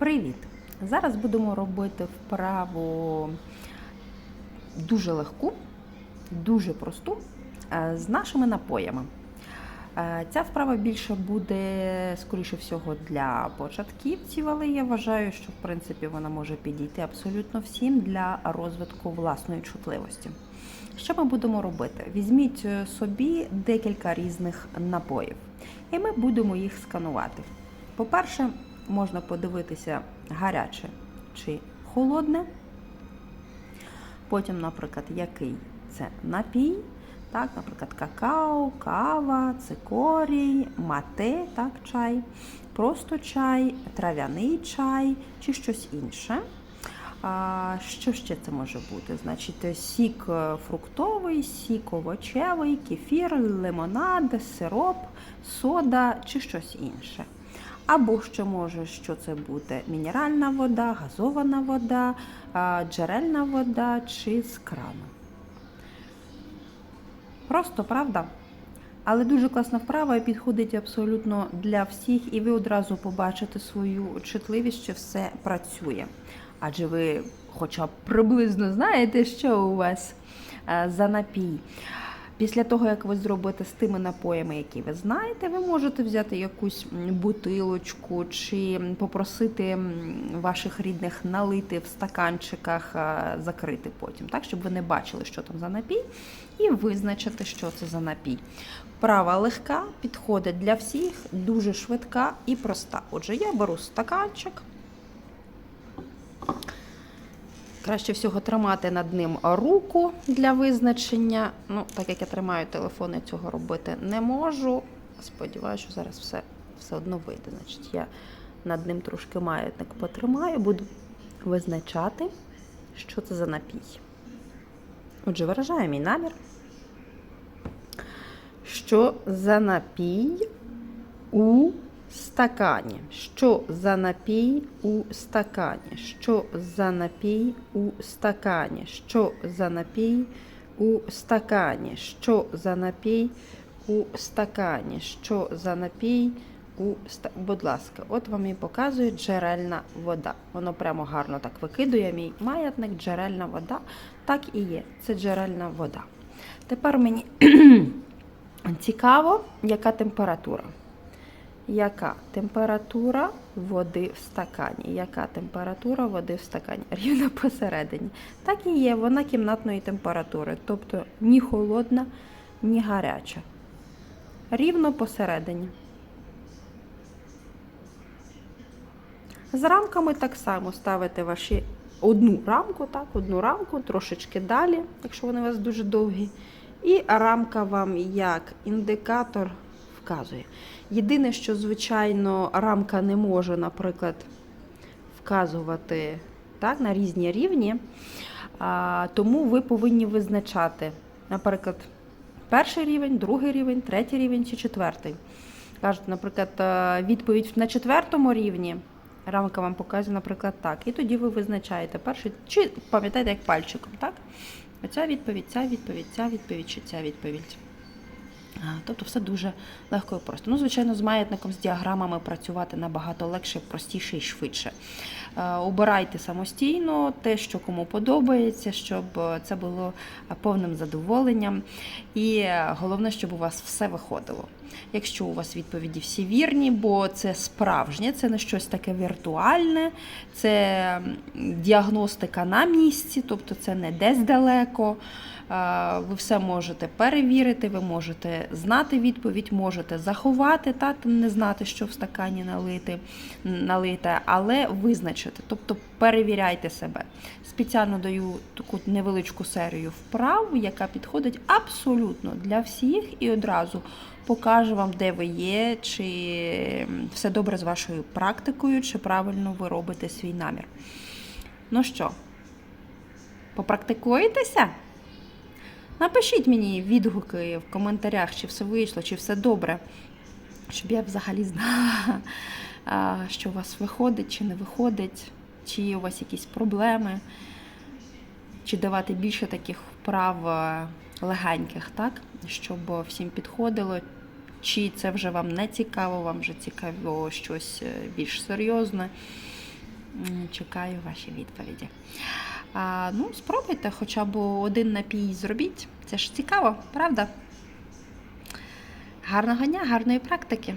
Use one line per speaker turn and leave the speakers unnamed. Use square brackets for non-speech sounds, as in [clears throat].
Привіт! Зараз будемо робити вправу дуже легку, дуже просту е, з нашими напоями. Е, Ця вправа більше буде, скоріше всього, для початківців, але я вважаю, що в принципі вона може підійти абсолютно всім для розвитку власної чутливості. Що ми будемо робити? Візьміть е, собі декілька різних напоїв, і ми будемо їх сканувати. По-перше, можна подивитися гаряче чи холодне. Потім, наприклад, який це напій, так, наприклад, какао, кава, цикорій, мате, так, чай, просто чай, трав'яний чай чи щось інше. А, Що ще це може бути? Значить, сік е, фруктовий, сік овочевий, кефір, лимонад, сироп, сода чи щось інше. Або ще може, що це буде мінеральна вода, газована вода, джерельна вода чи з крану. Просто правда? Але дуже класна вправа і підходить абсолютно для всіх, і ви одразу побачите свою чутливість, що все працює. Адже ви хоча б приблизно знаєте, що у вас е, за напій. Після того, як ви зробите з тими напоями, які ви знаєте, ви можете взяти якусь бутилочку чи попросити ваших рідних налити в стаканчиках, закрити потім, так, щоб ви не бачили, що там за напій, і визначити, що це за напій. Вправа легка, підходить для всіх, дуже швидка і проста. Отже, я беру стаканчик. Краще всього тримати над ним руку для визначення. Ну, так як я тримаю телефон, я цього робити не можу. Сподіваюся, що зараз все, все одно вийде. Значить, я над ним трошки маятник потримаю, буду визначати, що це за напій. Отже, виражаю мій намір. Що за напій у стакані? Що за напій у стакані? Що за напій у стакані? Що за напій у стакані? Що за напій у стакані? Що за напій у ста... Будь ласка, от вам і показує джерельна вода. Воно прямо гарно так викидує мій маятник, джерельна вода. Так і є. Це джерельна вода. Тепер мені [clears throat] цікаво, яка температура. Яка температура води в стакані? Яка температура води в стакані? [laughs] Рівно посередині. Так і є, вона кімнатної температури, тобто ні холодна, ні гаряча. Рівно посередині. З рамками так само ставите ваші одну рамку, так, одну рамку, трошечки далі, якщо вони у вас дуже довгі. І рамка вам як індикатор вказує. Єдине, що, звичайно, рамка не може, наприклад, вказувати так, на різні рівні, а, тому ви повинні визначати, наприклад, перший рівень, другий рівень, третій рівень чи четвертий. Кажуть, наприклад, е, відповідь на четвертому рівні. Рамка вам показує, наприклад, так. І тоді ви визначаєте перший, чи пам'ятаєте, як пальчиком, так? Оця відповідь, ця відповідь, ця відповідь чи ця відповідь. Тобто все дуже легко і просто. Ну, звичайно, з маятником, з діаграмами працювати набагато легше, простіше і швидше. Е, Обирайте самостійно те, що кому подобається, щоб е, це було повним задоволенням. І е, головне, щоб у вас все виходило. Якщо у вас відповіді всі вірні, бо це справжнє, це не щось таке віртуальне, це діагностика на місці, тобто це не десь далеко. Е, Ви все можете перевірити, ви можете знати відповідь, можете заховати та не знати, що в стакані налити, налите, але визначити, тобто перевіряйте себе. Спеціально даю таку невеличку серію вправ, яка підходить абсолютно для всіх, і одразу покажу вам, де ви є, чи все добре з вашою практикою, чи правильно ви робите свій намір. Ну що, попрактикуєтеся? Напишіть мені відгуки в коментарях, чи все вийшло, чи все добре, щоб я взагалі знала, що у вас виходить, чи не виходить, чи є у вас якісь проблеми, чи давати більше таких вправ е, легеньких, так? щоб всім підходило. Чи це вже вам не цікаво, вам вже цікаво щось е, більш серйозне. Чекаю ваші відповіді. А, ну, спробуйте хоча б один напій зробіть. Це ж цікаво, правда? Гарного дня, гарної практики!